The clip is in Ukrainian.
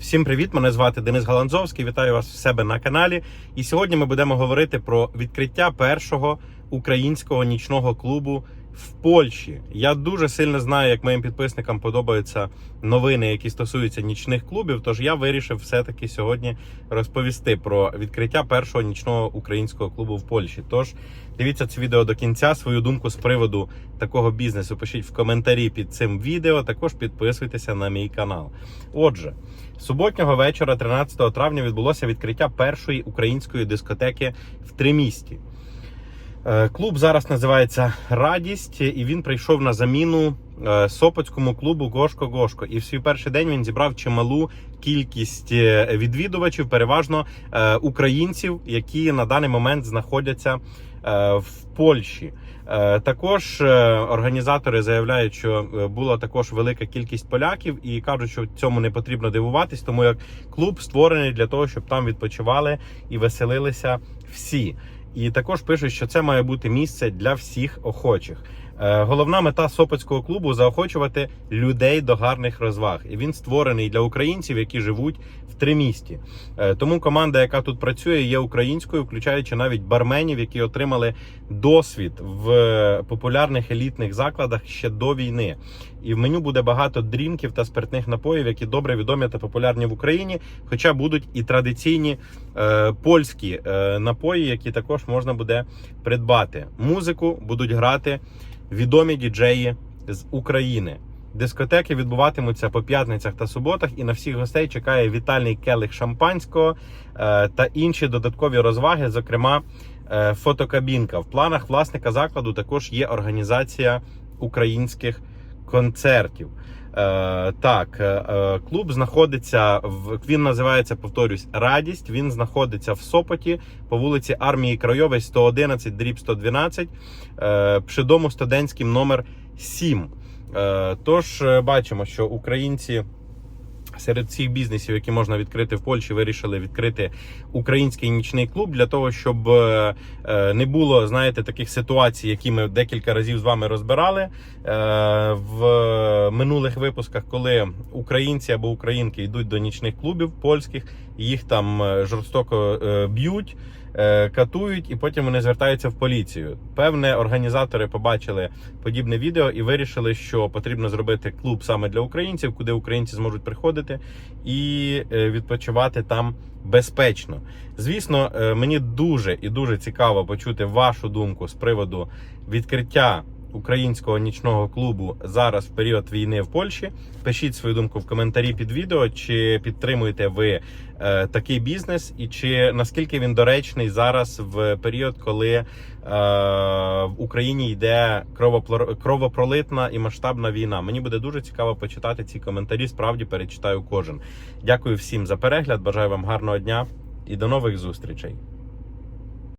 Всім привіт! Мене звати Денис Галанзовський. Вітаю вас в себе на каналі. І сьогодні ми будемо говорити про відкриття першого українського нічного клубу в Польщі. Я дуже сильно знаю, як моїм підписникам подобаються новини, які стосуються нічних клубів. Тож я вирішив все-таки сьогодні розповісти про відкриття першого нічного українського клубу в Польщі. Тож дивіться це відео до кінця. Свою думку з приводу такого бізнесу пишіть в коментарі під цим відео. Також підписуйтеся на мій канал. Отже. Суботнього вечора, 13 травня, відбулося відкриття першої української дискотеки в Тримісті. Е, Клуб зараз називається Радість, і він прийшов на заміну е, Сопоцькому клубу Гошко Гошко. І в свій перший день він зібрав чималу кількість е, відвідувачів, переважно українців, які на даний момент знаходяться в Польщі. Також організатори заявляють, що була також велика кількість поляків, і кажуть, що цьому не потрібно дивуватись, тому як клуб створений для того, щоб там відпочивали і веселилися всі. І також пишуть, що це має бути місце для всіх охочих. Е, Головна мета Сопоцького клубу заохочувати людей до гарних розваг. І він створений для українців, які живуть в Тримісті. Е, Тому команда, яка тут працює, є українською, включаючи навіть барменів, які отримали досвід в е, популярних елітних закладах ще до війни. І в меню буде багато дрінків та спиртних напоїв, які добре відомі та популярні в Україні. Хоча будуть і традиційні е, польські е, напої, які також можна буде придбати. Музику будуть грати відомі діджеї з України. Дискотеки відбуватимуться по п'ятницях та суботах, і на всіх гостей чекає вітальний келих шампанського е, та інші додаткові розваги, зокрема е, фотокабінка. В планах власника закладу також є організація українських концертів. Е, так, е, е, клуб знаходиться в він називається, повторюсь, Радість. Він знаходиться в Сопоті по вулиці Армії Крайової 111, дріб 112, е, Пшидому дому студентським номер 7. Е, Тож е, бачимо, що українці. Серед всіх бізнесів, які можна відкрити в Польщі, вирішили відкрити український нічний клуб для того, щоб е, е, не було, знаєте, таких ситуацій, які ми декілька разів з вами розбирали е, в минулих випусках, коли українці або українки йдуть до нічних клубів польських, їх там жорстоко б'ють. Е, Катують і потім вони звертаються в поліцію. Певне, організатори побачили подібне відео і вирішили, що потрібно зробити клуб саме для українців, куди українці зможуть приходити і е, відпочивати там безпечно. Звісно, е, мені дуже і дуже цікаво почути вашу думку з приводу відкриття українського нічного клубу зараз в період війни в Польщі. Пишіть свою думку в коментарі під відео, чи підтримуєте ви е, такий бізнес, і чи наскільки він доречний зараз в період, коли е, в Україні йде кровопролитна і масштабна війна. Мені буде дуже цікаво почитати ці коментарі. Справді перечитаю кожен. Дякую всім за перегляд. Бажаю вам гарного дня і до нових зустрічей.